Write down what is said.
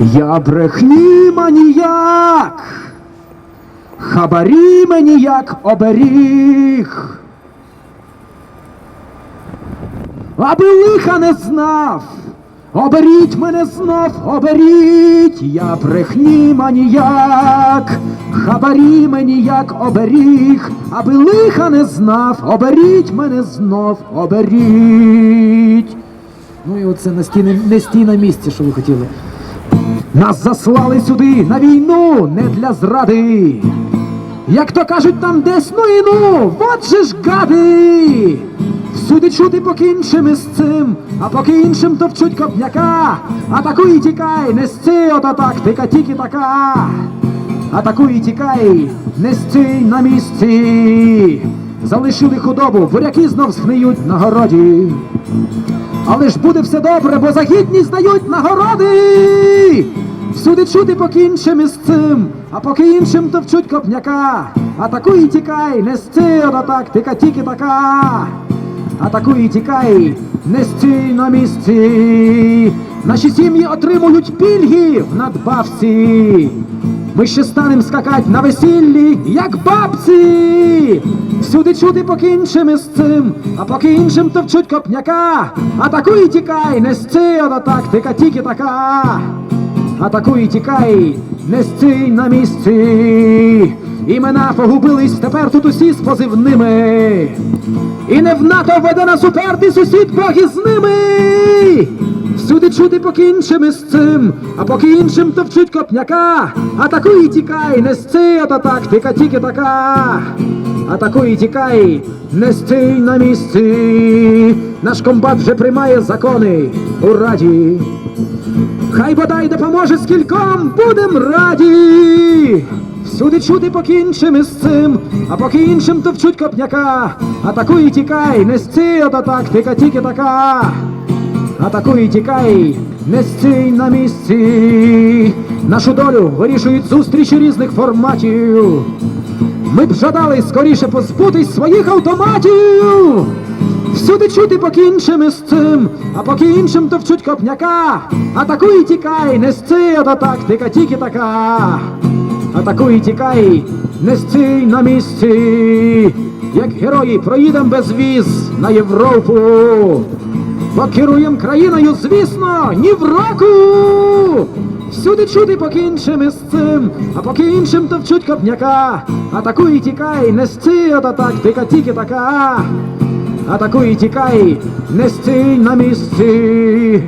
Я брехні маніяк, хабарі мені як оберіг. Аби лиха не знав, оберіть мене знов, оберіть, я брехні маніяк, хабарі мені як оберіг, аби лиха не знав, оберіть мене знов, оберіть. Ну і оце не стій, на місці, що ви хотіли. Нас заслали сюди на війну не для зради. Як то кажуть там десь, ну і ну, от же ж гади! Всюди чути покінчим із цим, а поки іншим товчуть копняка. Атакуй і тікай, не сці, ото тактика, тільки така. Атакуй і тікай, не стій на місці. Залишили худобу, буряки знов згниють на городі. Але ж буде все добре, бо за гідність дають нагороди. Всюди чути покінчим із цим, а поки іншим товчуть копняка. Атакуй і тікай, не сці, ото тактика, тільки така. Атакуй і тікай, не стій на місці. Наші сім'ї отримують пільги в надбавці. Ми ще станем скакать на весіллі, як бабці. Всюди чути покінчим із цим, а поки іншим товчуть копняка. Атакуй тікай, не сці, ото тактика, тільки така. Атакуй тікай, не стій на місці. Імена погубились тепер тут усі з позивними. І не в НАТО веде нас уперти сусід Бог із ними. Всюди чути покінчим із цим, а поки іншим товчуть копняка. Атакуй і тікай, не сці, ото тактика, тільки така. Атакуй і тікай, не стій на місці. Наш комбат вже приймає закони у раді. Хай бодай допоможе скільком, будем раді. Всюди чути покінчим із цим, а поки іншим товчуть копняка. Атакуй і тікай, не сці, ото тактика, тільки така. Атакуй тікай, не стій на місці. Нашу долю вирішують зустрічі різних форматів. Ми б жадали скоріше позбутись своїх автоматів. Всюди чути покінчим із цим, а поки іншим товчуть копняка. Атакуй тікай, не сці, ото тактика, тільки така. Атакуй тікай, не стій на місці. Як герої проїдем без віз на Європу. Бо керуєм країною, звісно, ні в року. Всюди чути покінчим із цим, а поки іншим товчуть копняка. Атакуй і тікай, не сці, ото тактика, тільки така. Атакуй і тікай, не стій на місці.